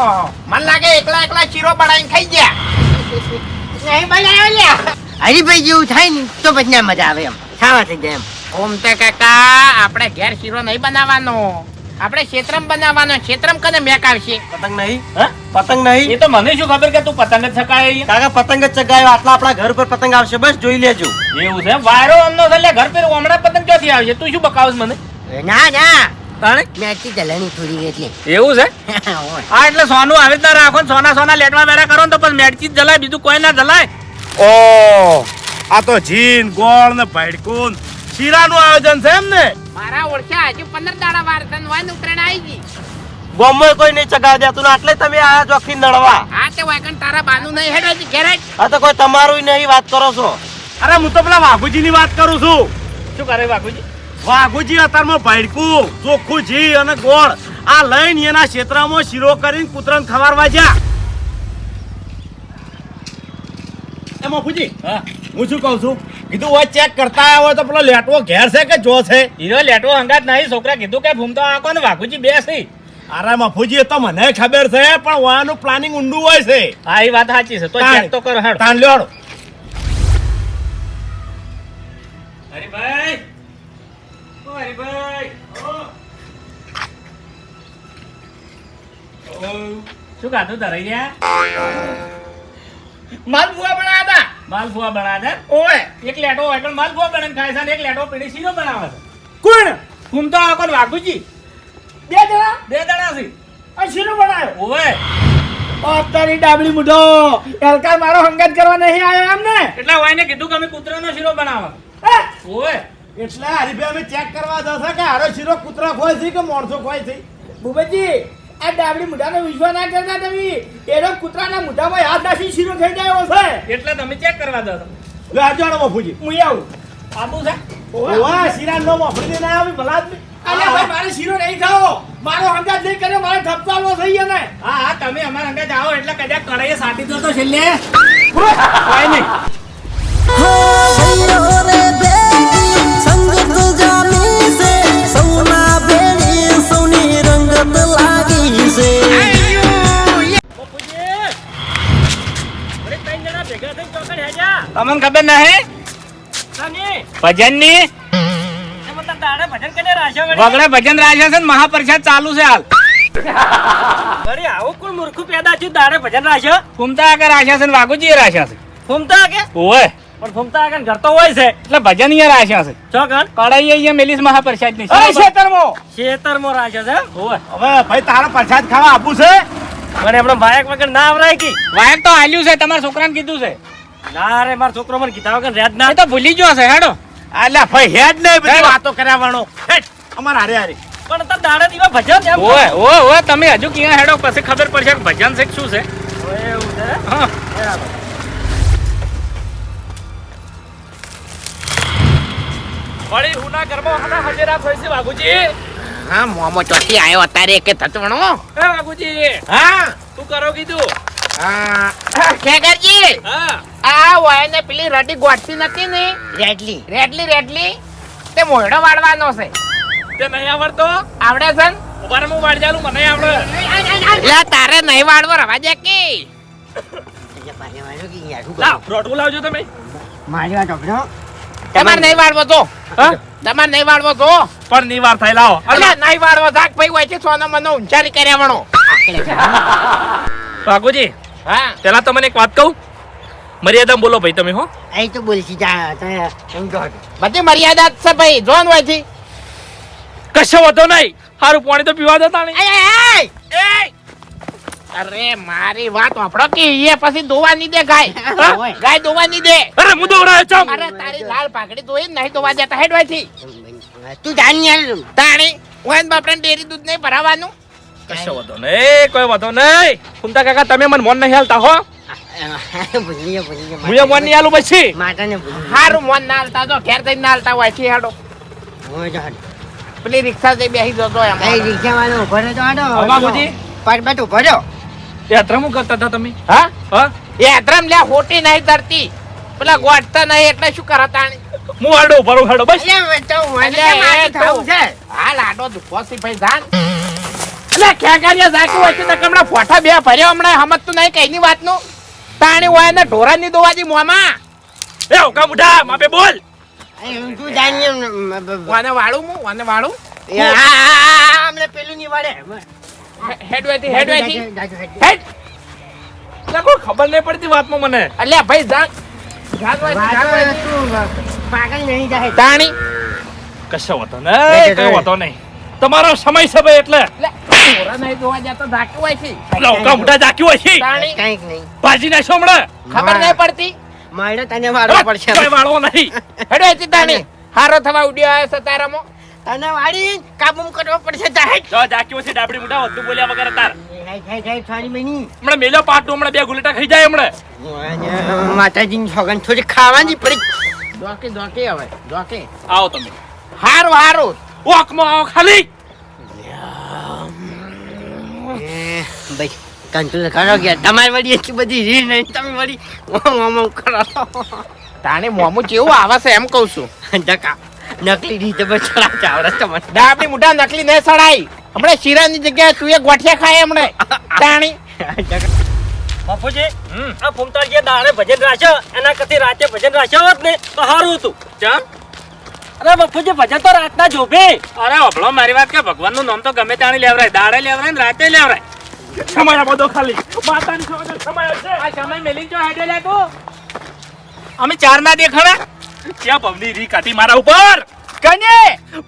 ઓહો મને લાગે એકલા એકલા શીરો બનાવીને ખાઈ ગયા. નહીં બનાવ્યો લ્યા. હરીભાઈ જેવું થાય ને તો પછી ના મજા આવે એમ. ખાવા થઈ જાય એમ. ઓમ તે કાકા આપણે ઘેર શીરો નહીં બનાવવાનો. આપણે ક્ષેત્રમ બનાવવાનો. ક્ષેત્રમ કને મેક આવશે? પતંગ નહીં. હા? પતંગ નહીં. એ તો મને શું ખબર કે તું પતંગ જ ચકાય કાકા પતંગ જ ચગાવ્યો આટલા આપણા ઘર પર પતંગ આવશે. બસ જોઈ લેજો. એવું છે? વાયરો અમનો એટલે ઘર પર હમણાં પતંગ ક્યાંથી આવશે? તું શું બકાવસ મને? ના ના. તાણે? મેચી ચલાણી થોડી એટલે. એવું છે? હા એટલે સોનું આવી જ રાખો ને સોના સોના લેટવા બેડા કરો ને તો પછી મેડચી જ જલાય બીજું કોઈ ના જલાય. ઓ આ તો જીન ગોળ ને ભડકું શીરાનું આયોજન છે એમ ને? મારા ઓળખ્યા હજુ પંદર દાડા વાર છે ને ઉતરણ આવી ગઈ. ગોમો કોઈ નહીં ચગા દેતું ને આટલે તમે આયા જોખી નડવા. હા તે વાયકન તારા બાનું નહીં હેડે ઘેરે આ તો કોઈ તમારું નહીં વાત કરો છો. અરે હું તો પેલા વાઘુજી ની વાત કરું છું. શું કરે બાપુજી વાઘુજી અતારમાં ભડકું ચોખ્ખું જી અને ગોળ. આ લઈને એના ક્ષેત્રમાં શીરો કરીને કૂતરાને ખવારવા જા એ મોફુજી હા. હું શું કહું છું? કીધું હોય ચેક કરતા આવ્યો હોય તો પેલો લેટવો ઘેર છે કે જો છે? હીરો લેટવો અંગાત નહીં છોકરા કીધું કે ભૂમતો આકો ને વાઘુજી બે છે અરે મફુજી તો મને ખબર છે પણ વાનું પ્લાનિંગ ઊંડું હોય છે. હા એ વાત સાચી છે. તો. ચેક તો કરો હેડ તાન લ્યો હરીભાઈ ભાઈ હરીભાઈ શું ખાધું તારે ગયા બનાવ્યા હતા. માલપુઆ બનાવ્યા હતા? ઓય. એક લેટો હોય પણ માલપુઆ બનાવીને ખાય છે અને એક લેટો પીડી શીરો બનાવે છે. કોણ? હું તો આ કોણ વાઘુજી. બે જણા? બે દડા છે. આ શીરો બનાવ્યો ઓવે તારી ડાબડી મુઢો. એલકાર મારો હંગાત કરવા નહીં આવ્યો એમ ને એટલે વાઈને કીધું કે અમે કૂતરાનો શીરો બનાવે ઓવે એટલે હરીભાઈ અમે ચેક કરવા જશે કે હારો શીરો કૂતરા ખોય છે કે માણસો ખોય છે? ભૂપતજી આ ડાબલી મુઢાનો વિશ્વાસ ના કરતા તમે. એનો કૂતરાના મુઢામાં હાથ નાખી શીરો થઈ જાય છે. એટલે તમે ચેક કરવા જશો લે આ જાણો મફુજી હું આવું. આબુ છે? ઓવા શીરા નો મફડી ના આવી ભલા આદમી અલ્યા ભાઈ મારે શીરો નહીં ખાવો. મારો અંગાજ નહીં કર્યો મારે ધપતાલો થઈ ગયો ને. હા હા તમે અમારા અંગાજ જાઓ એટલે કદાચ કડાઈએ સાટી દો તો છેલ્લે. કોઈ નહીં. તમને ખબર નહીં? ભજનની વગડે ભજન રાખ્યા છે મહાપ્રસાદ ચાલુ છે હાલ. અરે આવું કોણ મૂર્ખું પેદા થયું? દાડે ભજન રાખ્યો? ફૂમતા આગળ રાખ્યા છે ને વાઘુજી રાખ્યા છે. ફૂમતા કે ઓય પણ ફૂમતા આગળ ઘર તો હોય છે. એટલે ભજન અહીંયા રાખ્યા છે. છો કણ કડાઈ અહીંયા મેલીસ મહાપ્રસાદની અરે શેતરમો! ખેતરમાં રાખ્યો છે ઓય હવે ભાઈ તારો પ્રસાદ ખાવા આપું છે? મને એમણે ભાયક વગર ના આવરાય કી. વાયક તો હાલ્યું છે તમારા છોકરાને કીધું છે. ના રે મારો છોકરો મને કીધા વગર રેજ ના તો ભૂલી ગયો છે હેડો. આલા ભાઈ હેડ નહીં બધી વાતો કરાવવાનો હેડ અમાર હારે હારે. પણ તાર દાડે દીવા ભજન એમ ઓય ઓય ઓય તમે હજુ ક્યાં હેડો? પછી ખબર પડશે કે ભજન છે કે શું છે. ઓય, એવું છે? હા. વળી હુના ઘરમાં હના હજેરા થઈ છે વાઘુજી? હા મોમો ચોથી આવ્યો અત્યારે કે થતવણો? વાઘુજી. હા. તું કરો કીધું? હા. ખેગરજી. હા. આ વાયને પેલી રડી ગોઠતી નથી ને? રેડલી. રેડલી રેડલી. તે મોયડો વાળવાનો છે. તે નહીં આવડતો? આવડે છે ને? ઊભા હું વાળી ચાલું મને આવડે. લે તારે નહીં વાળવો રવા દે કે. લાવ લાવજો તમે. મારી વાત સાંભળો. તમારે નહીં વાળવો તો તમારે નહીં વાળવો તો પણ ની વાર થાય લાવો નહીં વાળવો થાક ભાઈ હોય છે સોનો મનો ઊંચારી કર્યા વણો. વાઘુજી હા. પેલા તો મને એક વાત કહું. મર્યાદા બોલો ભાઈ તમે હો. અહીં તો બોલશી જા બધી મર્યાદા છે ભાઈ જોન હોય છે કશો વધો નહીં. સારું પાણી તો પીવા દેતા નહીં! અરે મારી વાત વાપરો કે એ પછી દોવા નહીં દે ગાય. ગાય દોવા નહીં દે. અરે હું દોડાયો ચમ. અરે તારી લાલ પાઘડી દોઈ જ નહીં દોવા દેતા હેડથી તું જાણી યાર તાણી ઓયન બાપરાને ડેરી દૂધ નહીં ભરાવાનું. કશો વધો નહીં કોઈ વધો નહીં. કુંતા કાકા તમે મને મન નહીં હાલતા હો. હું એ મન નહીં હાલું પછી માટાને હારું મોન ના જો ઘેર જઈને ના હોય છે હાડો? હોય તો પેલી રિક્ષા જઈ બેસી જતો એમ. રિક્ષા વાળો ઊભો રહ્યો તો. હા, બાપુજી. પટ પટ ઊભો રહ્યો. યાત્રા હું કરતા હતા તમે? હા? હા? એ અધરમ લે હોટી નહીં ધરતી. પેલા ગોઠતા નહીં એટલે શું કરો તાણી? હું હાડો ઊભા રહું હાડો બસ. અલ્યા, તો મને અલ્યા, કેમ આટલું એ તો- થવું છે? હાલ આડો દુખો ભાઈ જાન. એટલે ખેગારિયા ઝાકું હોય છે તો હમણાં ફોટા બે ભર્યો હમણાં સમજતું નહીં કઈની વાતનું? તાણી હોય ને ઢોરાની દોવાજી મોમાં. એ ઓકા મુઢા માપે બોલ. જાણીએ બ, બ. વાને વાળું હું? વાને વાળું? અમને પેલું નહીં વળે. હેડવેથી જાજો, જાજો, જાજો. હેડ. લખો ખબર નહીં પડતી વાતમાં મને. અલ્યા ભાઈ જા પાગલ નહીં જાય તાણી. કશો હોતો ને કઈ હોતો નહીં. તમારો સમય સભે એટલે. ભાજી હમણાં? ખબર નહીં પડતી? મારે તને વાળવો પડશે. કોઈ વાળવો નહીં. હેડવેથી તાણી. હારો થવા ઉડ્યો આવ્યો છે તારામાં. તને વાળી કાબુ કરવો પડશે જાહેર જો જાક્યું છે ડાબડી મુઢા વધુ બોલ્યા વગર તાર. હમણાં મેલો પાટું હમણાં બે ગુલેટા ખાઈ જાય હમણાં. માતાજીની સોગન થોડી ખાવાની પડી. દોકી દોકી હવે દોકી આવો તમે. હારું હારું. આવો ખાલી એ, ભાઈ કંટ્રોલ કરો કે તમારી વળી એટલી બધી રીત નહીં તમે વળી ઓમ કરો તાણી મોમો જેવું આવે છે એમ કહું છું ડકા નકલી રીતે બચડા ચાવડા તમને ડાબડી મુઢા નકલી નહીં સડાઈ હમણે શીરાની જગ્યાએ તું એ ગોઠિયા ખાય હમણે તાણી બાપુજી આ ફૂમતાળીએ દાડે ભજન રાખ્યો એના કરતી રાતે ભજન રાખ્યો હોત ને તો સારું હતું ચમ અરે બાપુજી ભજન તો રાતના જોભે અરે અભળો મારી વાત કે ભગવાનનું નામ તો ગમે ત્યાં લેવરાય દાડે લેવરાય ને રાતે લેવરાય. સમય બધો ખાલી માતાની સમય સમય છે. આ સમય મેલી જો હેડે લે તો. અમે ચાર ના દેખાણા? ક્યાં ભવની રી કાઢી મારા ઉપર? કને?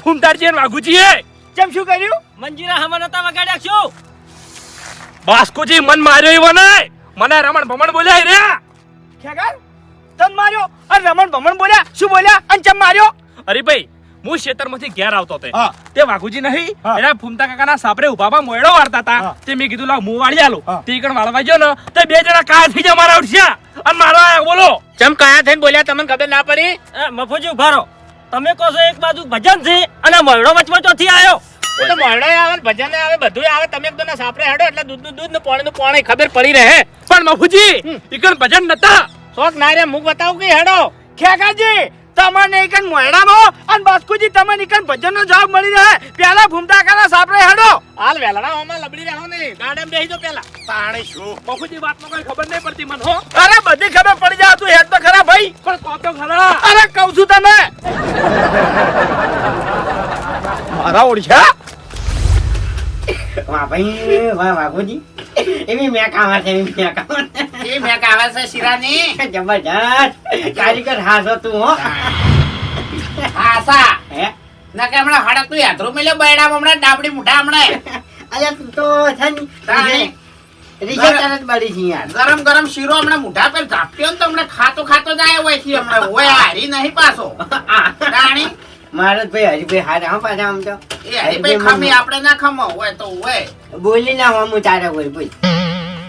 ફૂમતાળજી અને વાઘુજીએ. કેમ શું કર્યું? મંજીરા હમણ હતા વગાડ્યા શું? બાસ્કુજી મન માર્યો એવો નહીં. મને રમણ ભમણ બોલ્યા રે. ખેગર તન માર્યો? અને રમણ ભમણ બોલ્યા? શું બોલ્યા? અને ચમ માર્યો? અરે ભાઈ હું ખેતરમાંથી ઘેર આવતો તે. તે વાઘુજી નહીં એના ફૂમતા કાકાના સાપરે ઉભામાં મોયડો વાળતા હતા તે મેં કીધું લાવ હું વાળી આલો. તે કણ વાળવા ગયો ને તે બે જણા કાયા થઈ ગયા મારા ઉઠ્યા. અને મારો આયા બોલો. ચમ કાયા થઈને બોલ્યા તમને ખબર ના પડી? મફુજી ઊભા રહો. તમે કહો છો એક બાજુ ભજન છે અને મોયડો વચમાં ચોથી આવ્યો એ તો મોરડો આવે ને ભજન આવે બધું આવે. તમે એક દોના સાપરે હેડો એટલે દૂધનું દૂધ ને પાણી નું પાણી ખબર પડી રહે. પણ મફુજી ઈકણ ભજન નતા. શોખ ના રે મુખ બતાવું કે હેડો. ખેગાજી તમને એકન મોયડાનો અને બાસ્કુજી તમને એકન ભજનનો જવાબ મળી રહે? પેલા ભૂમતા કાના સાપરે હેડો. હાલ વેલણા ઓમાં લબડી રહો ને ગાડમ બેહી જો પેલા તાણે શું? મફુજી વાતમાં કઈ ખબર નહીં પડતી મને હો. અરે બધી ખબર પડી જાય તું હેડ તો ખરા ભાઈ. પણ કહો તો ખરા. અરે કહું છું તમે મારા ઓળખ્યા વાહ ભાઈ વાહ વાઘોજી એવી મેં છે એવી મેં એ મેં છે શિરાની? જબરજસ્ત. કારીગર હાસો તું હો. આસા હે? ના કે હમણાં હડક તું બૈડા હમણાં ડાબડી મુઠા હમણાં. અલ્યા તું તો છે ને તરત બળી છે યાર. ગરમ ગરમ શીરો હમણાં મુઠા પર ઝાપટ્યો ને તો હમણાં ખાતો ખાતો જાય હોય છે હમણાં. હોય હારી નહીં પાછો. રાણી મારો ભાઈ હરીભાઈ હારા હા પાછા આમ તો? એ હરીભાઈ ખમી આપણે ના ખમો હોય તો હોય. બોલી ના હું તારે હોય બોલ.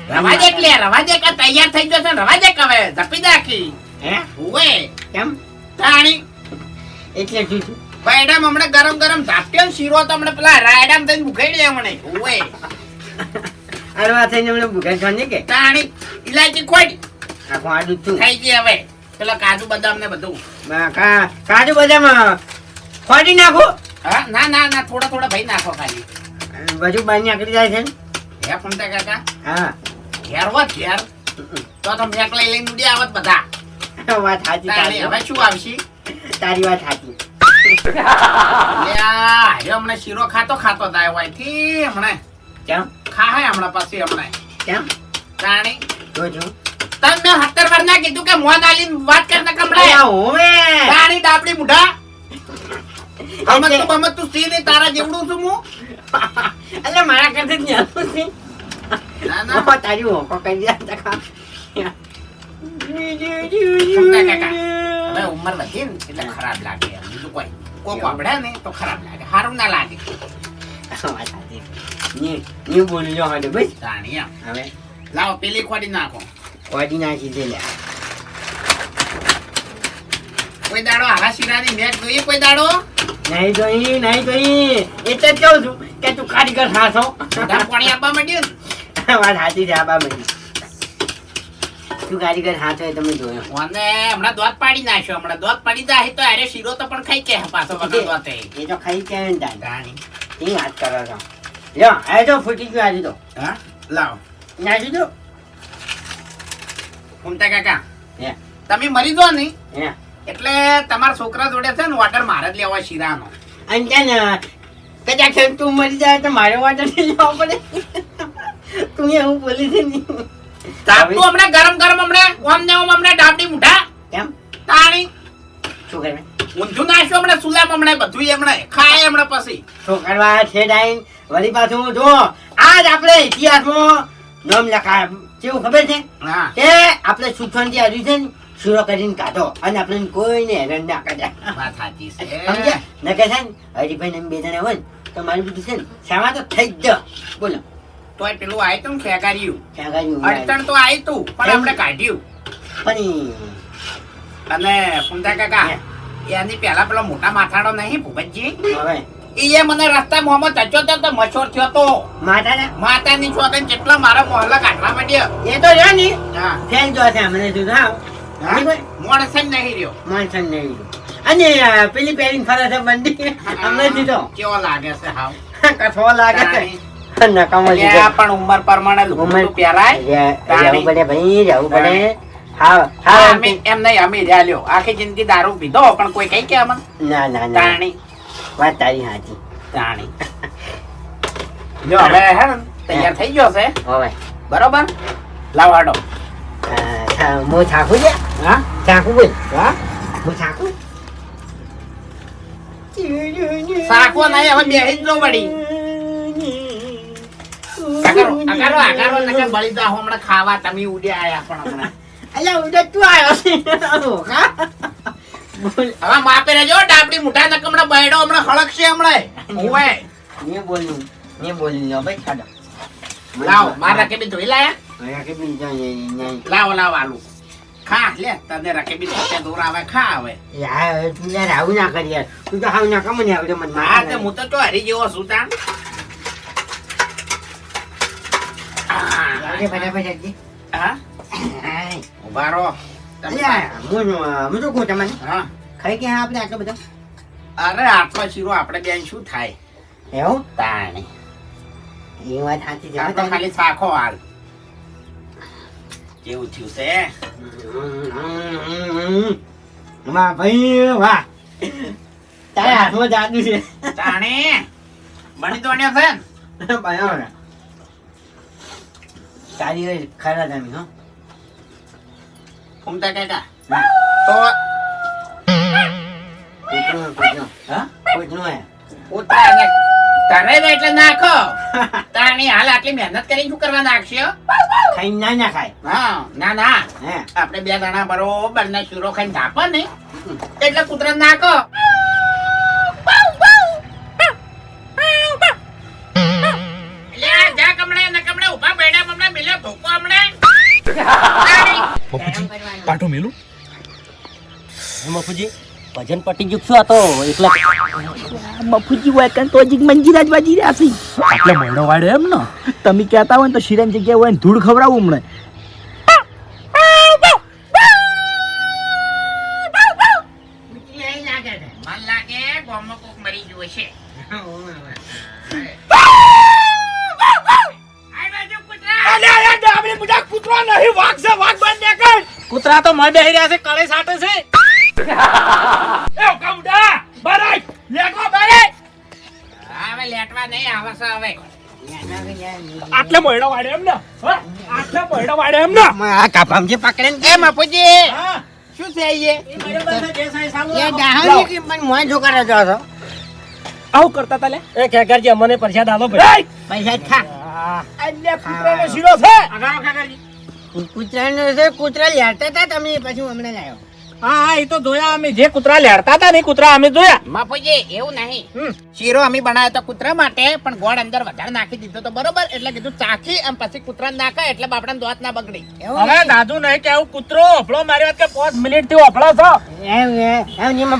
રવા દે એટલે રવા દે કે તૈયાર થઈ ગયો છે રવા દે કવે ઝપી નાખી. હે? હોય. કેમ? તાણી એટલે શું પૈડામ હમણે ગરમ ગરમ ઝાપટ્યો શીરો તો હમણે પેલા રાયડામ થઈને ભૂખાઈ લે હમણે. હોય. અરવા થઈને હમણાં ભૂખા છો ને કે? રાણી ઇલાયચી ખોટ. આખું આડું છું. ગઈ હવે. પેલા કાજુ બદામ ને બધું. કાજુ બદામ ફોડી નાખો. હા ના ના ના થોડા થોડા ભાઈ નાખો ખાલી. બધું બાઈ નીકળી જાય છે હે ફૂમતા કાકા? હા. ઘેર હોત ઘેર. તો તો મેક લઈ લઈને ઉડી આવત બધા. વાત સાચી તારી હવે શું આવશે? તારી વાત સાચી. હમણાં શીરો ખાતો ખાતો થાય હોયથી હમણાં. કેમ? ખાય હમણાં પછી હમણાં. કેમ? તાણી જો તમે સત્તર વાર ના કીધું કે મોન આલી વાત કરતા કમળાય. ડાબડી મુઢા એટલે- તું તું સી નહીં તારા જેવડું છું હું. અલ્યા, મારા કરતા જ નાનું છે. ના ના. તારી હોંકો કરી દે આ ટકા. ફૂમતા કાકા? હવે ઉંમર વધી ને એટલે ખરાબ લાગે. બીજું કોઈ. કોક વાપડે ને તો ખરાબ લાગે. સારું ના લાગે. ની- બોલજો હાડે બસ. તાણી હવે. લાવો પેલી ખોડી નાખો. કોડી નાખી દે. કોઈ દાડો આવા શીરાની મેચ જોઈએ કોઈ દાડો? નહીં તો ઈ, નહીં તો ઈ. એટલે જ કહું છું કે તું કારીગર. બધા પાણી આપવા માંડ્યું વાત સાચી છે આપવા બાબતની. તું કારીગર હાથો તમે જોયો. અને હમણાં દોત પાડી નાખ્યો હમણાં દોત પાડી દે તો અરે શીરો તો પણ ખાઈ કે પાછો વગર દોતે. એ તો ખાઈ કે ને દાદાની એ વાત કરો છો. લ્યો આ તો ફૂટી ગયો આજે તો હા? લાવ. નાખી દો ફૂમતા કાકા તમે મરી દો નહીં હે. એટલે તમારા છોકરા જોડે છે ને ઓર્ડર મારે જ લેવા શીરાનો. અને ત્યાં કદાચ તું મરી જાય તો મારે નહીં લેવા પડે. તું એવું બોલી છે ને. તાપતું હમણાં ગરમ ગરમ હમણાં ઓમ ને ઓમ હમણાં ડાબડી મુઠા કેમ? તાણી. શું કરે? ઊંધું નાખ્યું હમણાં સુલામ હમણાં બધું હમણાં ખાય હમણાં પછી. શું કરવા છે ડાઈન? વળી પાછું જો આજ આપણે ઇતિહાસમાં નામ લખાય. કેવું ખબર છે? હા. કે આપણે સુખવંતી હર્યું છે ને શૂરો કરીને કાઢો. અને આપણે કોઈને હેરાન ના કાઢ્યા વાત સાચી છે. સમજ્યા? નકે છે ને હરીભાઈ ને બે જણા હોય ને તો મારું બધું છે ને સામા તો થઈ જ બોલો. તોય પેલું આય તું ખેગાર્યું? ક્યાં અડચણ તો આય તું પણ આપણે કાઢ્યું. પણ અને ફૂમતા કાકા એની પેલા પેલો મોટા માથાડો નહીં ભૂપતજી? હવે? એ મને રસ્તા મોહમ્મદ ચચ્યો તો તો મચોર થયો તો. માતાને માતાની છોકરી કેટલા મારા મોહલ્લા કાઢવા માંડ્યો. એ તો રહ્યો ને. હા. ફેલ જો છે અમને તું હા નહીં રહ્યો. માણસન નહીં અને પેલી પેરિંગ ફરે છે બંડી અમને દીધો કેવો લાગે છે હાવ? કઠો લાગે છે? નકામો એટલે પણ ઉંમર પ્રમાણે ઉંમર- પહેરાય. રહેવું પડે ભાઈ રહેવું પડે. હા. હા, હા અમે એમ નહીં અમે લ્યો. આખી જિંદગી દારૂ પીધો પણ કોઈ કઈ કે અમને? ના ના ના. તાણી વાત તારી સાચી. તાણી જો હવે હે તૈયાર થઈ ગયો છે. હવે. બરોબર? લાવ હાડો. હું થાકું છે? હા હા હું સાકો નહીં હવે બેહી જ લો વળી આકારો આકારો આકારો નકર બળી જાઓ હમણાં ખાવા તમે ઉડ્યા આયા પણ હમણાં અલ્યા ઉડે તું આવ્યો છે હવે માપે રહેજો ડાબડી મુઠા નક હમણાં બૈડો હમણાં હળકશે હમણાં ઓવે ને બોલ્યું ને બોલ્યું લો ભાઈ ખાડો લાવ માર રકેબી ધોઈ લાયા કે બીજો લાવો લાવો આલુ ખા લે તને રકેબી ધોતે દૂર ખા હવે યાર તું યાર આવું ના કરી યાર તું તો આવું ના કમ ને આવડે મને હા તે હું તો તો હરી જેવો છું તાણ. આવડે ફટાફટ આવજે. હા? હાય. રહો. તમે અલ્યા, હું હું કહું તમને. હા. ખાઈ કે આપણે આટલો બધો? અરે આટલો શીરો આપણે બેન શું થાય? એવું? તાણી. એ વાત સાચી છે. ખાલી સાખો હાલ. કેવું થયું છે? વાહ ભાઈ વાહ. તારા હાથમાં જાદુ છે. તાણી? બની છે ને? બરાબર. તારી એ ખરા તમે હો. ફૂમતા કાકા. તો કૂતરું હે. ઉતાર તારે ને એટલે નાખો. તાણી હાલ આટલી મહેનત કરીને શું કરવા નાખશો? ખાઈ ના ના ખાય હા ના ના. આપણે બે દાણા બરોબર ને શીરો ખાઈને ધાપો ને. એટલે કૂતરા નાખો. પાટો મેલું? મફુજી ભજન પટી ગયું શું હતો એકલા મફુજી હોય કાન તો હજી મંજીરા જ બાજી રહ્યા છે. એટલે મોડો વાડે એમ ને? તમે કહેતા હોય ને તો શિરાની જગ્યા હોય ને ધૂળ ખવડાવું હમણાં. મન કૂતરો નહીં વાઘ છે વાઘ બંધ કર કૂતરા તો મય બેહી રહ્યા છે કળે સાટે છે. એ કમડા લેકો બરાય હવે લેટવા નહીં આવે છે હવે. આટલે મોયડો વાડે એમ ને? આટલે મોયડો વાડે એમ ને? આ કાપામ જે પકડે ને એ મફુજી શું છે એ? એ ડાહણી કે પણ મોય છોકરા જો છો આવું? કરતા તા લે. એ ખેકરજી અમને પ્રસાદ આલો ભાઈ. પૈસા જ ખા. અલ્યા કૂતરાનો શીરો છે. અગારો ખેકરજી. કૂતરાનો છે કૂતરા લેતા હતા તમે પછી હમણાં લાવ્યો હા હા એ તો જોયા અમે. જે કૂતરા લેડતા હતા ને કૂતરા અમે જોયા. મફુજી એવું નહીં. શીરો અમે બનાવ્યો તો કૂતરા માટે પણ ગોળ અંદર વધારે નાખી દીધો તો બરોબર. એટલે કીધું ચાખી અને પછી કૂતરા નાખે એટલે બાપડા દોત ના બગડી. હવે દાદુ નહીં કે આવું કૂતરો મારી વાત કે પાંચ મિનિટથી છો. એમ એમ નિયમ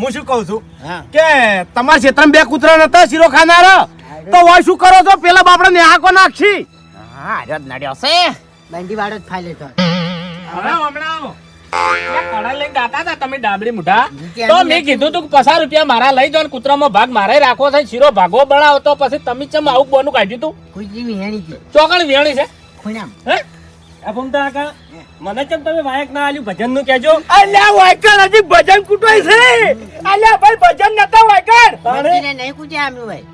હું શું કહું છું? કે તમારા ક્ષેત્રમાં બે કૂતરા નતા શીરો ખાનારા? તો હોય શું કરો છો? પેલા બાપડા ને આખો નાખશી. હા રદ નડ્યો છે. બંડી વાળો જ ફાયલો તો હવે હમણાં. કડા લઈને ગાતા હતા તમે ડાબડી મુઢા. તો મેં કીધું તું કે પચાસ રૂપિયા મારા લઈ ને કૂતરામાં ભાગ મારે રાખો છે શીરો ભાગો બનાવો તો પછી તમે ચમ આવું બોનું કાઢ્યું તું? ચોકણ વેણી છે? મને ચમ તમે વાયક ના આલ્યું? ભજનનું કેજો અલ્યા વાયકણ હજી ભજન કૂટવાય છે. અલ્યા ભાઈ ભજન નતા વાયકણ. નહીં કૂટ્યા આમ્યું ભાઈ.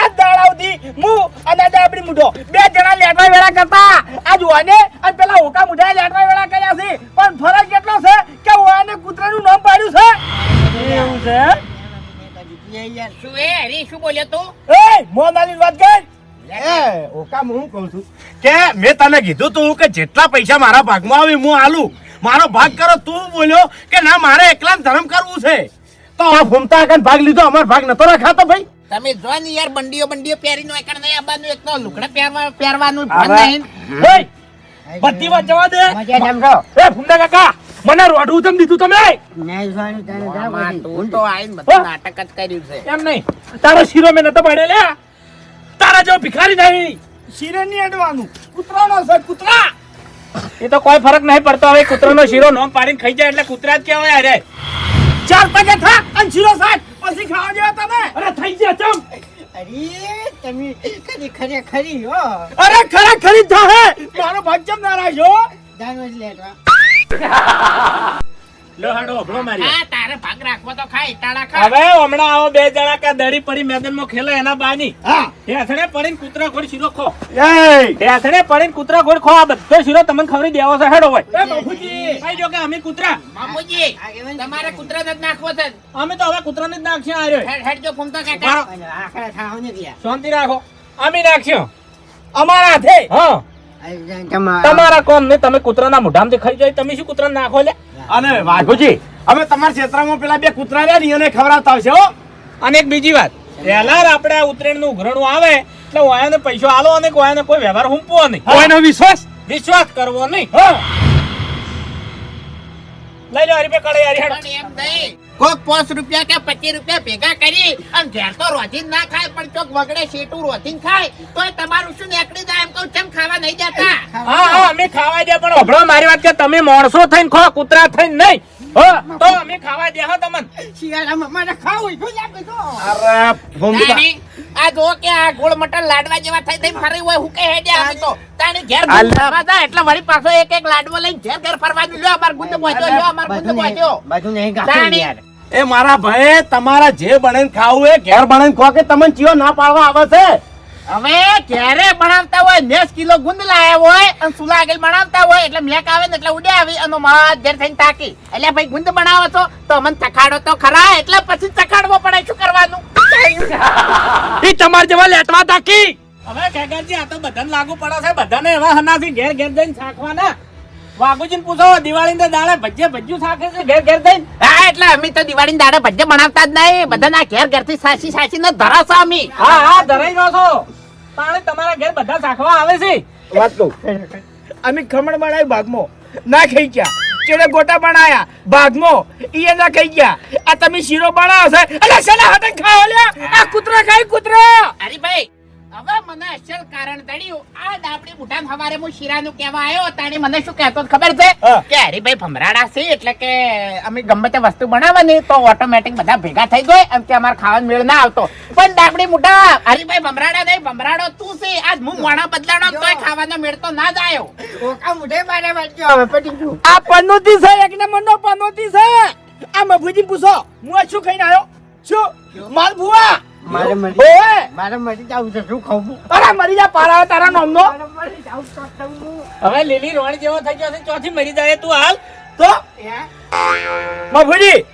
આ દાડાવથી હું અને આ ડાબડી મુઢો. બે જણા લેટવા વેળા કરતા. આ જોવાને અને પેલા હોકા મુઢાએ લેટવા વેળા કર્યા છે. પણ ફરક એટલો છે કે ઓને કૂતરાનું નામ પાડ્યું છે? એવું છે? શું એ? હરી શું બોલ્યો તું? એ મોનાલી વાત કર. એ ઓકા હું કહું છું? કે મેં તને કીધું તું કે જેટલા પૈસા મારા ભાગમાં આવે હું આલું. મારો ભાગ કરો તું બોલ્યો કે ના મારે એકલા ધર્મ કરવું છે. તો આ ફૂમતા આગળ ભાગ લીધો અમારો ભાગ નતો રાખાતો ભાઈ. તમે જો ને યાર બંડીઓ બંડીઓ પહેરીનો એકણ નહીં આબાનું એક તો લુકડા પહેરવા પહેરવાનું ભણ નહીં. બધી વાત જવા દે. એ ફૂમતા કાકા મને રોડું તમ દીધું તમે. નહીં જોવાનું તને. તું તો આઈને બધું નાટક જ કર્યું છે. એમ નહીં. તારો શીરો મેં નતો પડે લે. તારા જેવો ભિખારી નહીં. શીરે નહીં અડવાનું. કૂતરાનો છે કૂતરા. એ તો કોઈ ફરક નહીં પડતો. હવે કૂતરાનો શીરો નોમ પાડીને ખાઈ જાય એટલે કૂતરા જ કહેવાય અરે ચાર પગે થા અને શીરો સાત પછી ખાવા જેવા તમે? અરે થઈ ગયા ચમ. અરે તમે ખરી ખરી ખરી હો. અરે ખરા ખરી જ થા હે મારો ભાગ કેમ ના રાખ્યો જાનવર લેટવા લો હાડો હભળો મારી હા તારે ભાગ રાખવો તો ખા ઇટાળા ખા. હવે હમણાં આવો બે જણા કે દડી પડી મેદાનમાં ખેલે એના બાની. હા. પડીને કૂતરા ઘોડ શીરો ખો. એ પડીને કૂતરા ઘોડ ખો. આ બધો શીરો તમને ખવડી દેવો છે હેડો હોય. ભાઈ જો કે અમે કૂતરા. બાપુજી તમારે કૂતરા જ નાખવો છે. અમે તો હવે કૂતરાને જ નાખશે આ રહ્યો. હેડ હેડ જો ફૂમતો કાકા આખરે થાવ ને ગયા. શાંતિ રાખો. અમે નાખ્યો અમારા હાથે. હા. તમારા કોમ ને તમે કૂતરાના મોઢામાંથી ખાઈ જાય તમે શું કૂતરા નાખો લે અને વાઘુજી અમે તમારા ક્ષેત્રમાં પેલા બે કૂતરા રહ્યા ને એને ખવડાવતા આવશે હો. અને એક બીજી વાત. પહેલા આપણે આ ઉત્તરાયણનું ઉઘરણું આવે એટલે ઓયાને પૈસો આલો અને ઓયાને કોઈ વ્યવહાર હુંપવો નહીં. કોઈનો વિશ્વાસ? વિશ્વાસ કરવો નહીં. લઈ લો હરીપે કળે હરી એમ નહીં. કોક પાંચ રૂપિયા કે પચીસ રૂપિયા ભેગા કરી અને ઘેર તો રોજીન ના ખાય પણ ચોક વગડે શેટું રોજીન ખાય. તો તમારું શું નીકળી જાય? એમ કહું ચમ ખાવા નહીં દેતા? હા હા અમે ખાવા દે પણ અભળો મારી વાત કે તમે માણસો થઈને ખો કૂતરા થઈને નહીં. હો તો અમે ખાવા દે હા તમને. શિયાળામાં મારે ખાવું હોય તો અરે ફૂમતા આ જો કે આ ગોળ મટર લાડવા જેવા થઈ થઈ ફરી હોય હું કે હેડે અમે તો. તાણી ઘેર ફરવા જાય એટલે વળી પાછો એક એક લાડવો લઈને ઘેર ઘેર ફરવાનું. લ્યો અમાર ગુંદ પહોંચ્યો લ્યો અમાર ગુંદ પહોંચ્યો. નહીં- નહીં ગાતું યાર. એ મારા ભાઈ તમારા જે બને ખાવું એ ઘેર બને ખો કે તમને ચિયો ના પાડવા આવે છે? હવે ક્યારે બનાવતા હોય નેસ કિલો ગુંદ લાયા હોય અને સુલા આગળ બનાવતા હોય એટલે મેક આવે ને એટલે ઉડે આવી અને મારા ઘેર થઈને તાકી એટલે ભાઈ ગુંદ બનાવો છો તો અમને ચખાડો તો ખરા એટલે પછી ચખાડવો પડે શું કરવાનું? ઈ તમાર જેવા લેટવા તાકી હવે ખેગાજી આ તો બધાને લાગુ પડે છે બધાને એવા હનાથી ઘેર ઘેર જઈને શાકવાના વાઘુજીને પૂછો દિવાળીને દાડે ભજ્જે ભજ્જું શાકે છે? ઘેર ઘેર હા એટલે અમે તો દિવાળી દાડે ભજ્જે બનાવતા જ નહીં. બધાના ઘેર ઘેરથી સાચી સાસી ને ધરાશો અમે. હા હા ધરાઈ નો છો. તમારા ઘેર બધા સાખવા આવે છે? વાત કહું. અમે ખમણ બનાવી ભાગમાં ના ખાઈ ગયા. ચેડે ગોટા બનાયા. ભાગમો એ ના ખાઈ ગયા. આ તમે શીરો બનાવો છે? અલે શેના હાથે ખાઓ લ્યા? આ કૂતરા ખાઈ કૂતરા. અરે ભાઈ હવે મને અસલ કારણ તળ્યું આ દાપડી બુટાન હવારે હું શીરાનું કહેવા આવ્યો તાણી મને શું કહેતો ખબર છે? કે હરીભાઈ ભમરાડા છે એટલે કે અમે ગમે તે વસ્તુ બનાવવાની તો ઓટોમેટિક બધા ભેગા થઈ ગયો એમ કે અમારે ખાવાનો મેળ ના આવતો. પણ દાપડી મુઠા હરીભાઈ ભમરાડા નહીં ભમરાડો તું છે. આજ હું મોણા બદલાડો તોય ખાવાનો મેળ તો ના જ આવ્યો ઓકા મુઢે મારે વાંચ્યો હવે પટી આ પનોતી છે એક નંબરનો પનોતી છે. આ મફુજી પૂછો હું આ શું ખાઈને આવ્યો? શું? માલ ભુવા? મારે મરી મારે મરી જાવું છે શું ખાવું અરે મરી જા પારા તારા નામનો. મારે મરી જાવું તો ખાવું. હવે લીલી રોણ જેવો થઈ ગયો છે ચોથી મરી જાય તું હાલ. તો? મફુજી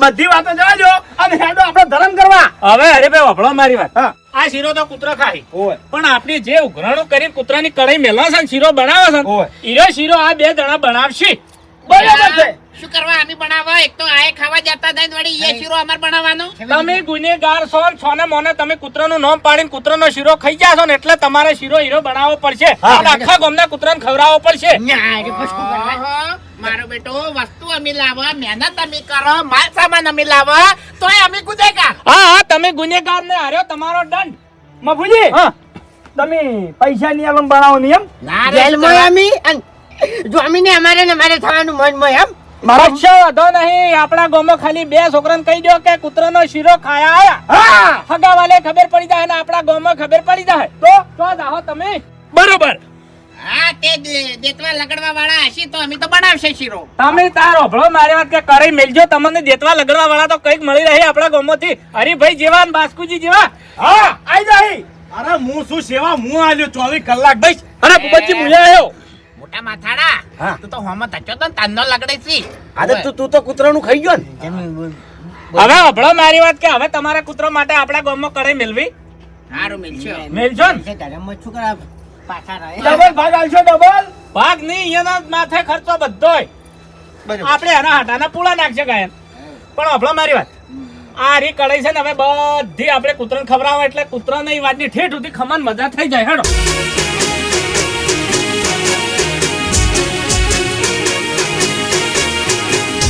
બધી વાતો જવા દો અને હેડો આપણે ધરમ કરવા. હવે અરે ભાઈ વભળો મારી વાત. આ શીરો તો કૂતરો ખાય. પણ આપણે જે ઉઘરાણું કરીને કૂતરાની કઢાઈ મેલવા છે શીરો બનાવે છે ઈરો શીરો આ બે જણા બનાવશે. બરાબર છે. શું કરવા અમે બનાવવા એક તો આએ ખાવા જતા નહીં વળી એ શીરો અમારે બનાવવાનો. તમે ગુનેગાર છો ને મોને તમે કૂતરાનું નામ પાડીને કૂતરાનો શીરો ખાઈ જાશો ને એટલે તમારે શીરો હીરો બનાવવો પડશે. આખા ગામના કૂતરાને ખવડાવવો પડશે. ના, એ પછી શું કરવા? આહા, મારો બેટો વસ્તુ અમે લાવવા મહેનત અમે કરો માલ સામાન અમે લાવવા તોય અમે ગુનેગાર. હા હા તમે ગુનેગાર ને હાર્યો તમારો દંડ. મફુજી હા. તમે પૈસા નિયમ બનાવો નિયમ? એમ જેલમાં અમે અને જો અમીને અમારે ને અમારે થવાનું મન મય એમ મરશો વધો નહીં. આપણા ગામમાં ખાલી બે છોકરાને કહી દો કે કૂતરાનો શીરો ખાયા આયા. હા. વાલે ખબર પડી જાય ને આપણા ગામમાં ખબર પડી જાય. તો તો જાહો તમે. બરોબર. હા તે દેતવા લગડવા વાળા હશે તો અમે તો બનાવશે શીરો. તમે તારો ઓભળો મારી વાત કે કરી મેલજો. તમને દેતવા લગડવા વાળા તો કંઈક મળી રહે આપણા ગામમાંથી હરિભાઈ જેવા ને બાસ્કુજી જેવા. હા. આઈ જાય અરે હું શું સેવા હું આલ્યો ચોવીસ કલાક? ભાઈ અરે મુયા આવ્યો મોટા માથાડા તું તો હોમાં ધચ્યો તો ને તાનનો લગડે છે આદત તું તું તો કૂતરાનું ખાઈ ગયો ને. હવે ઓભળો મારી વાત કે હવે તમારા કૂતરો માટે આપણા ગામમાં કરે મેલવી? સારું મેલજો. મેલજો. ને. ધર્મમાં શું કરા પાછા રહે. ડબલ ભાગ આલશો ડબલ? ભાગ નહીં એના માથે ખર્ચો બધોય આપણે એના હાટાના પૂળા નાખશે ગાયન. પણ ઓભળો મારી વાત. આ રી કઢાઈ છે ને હવે બધી આપણે કૂતરાને ખવડાવો એટલે કૂતરાને એ વાતની ઠેઠ સુધી ખમણ મજા થઈ જાય હેડો.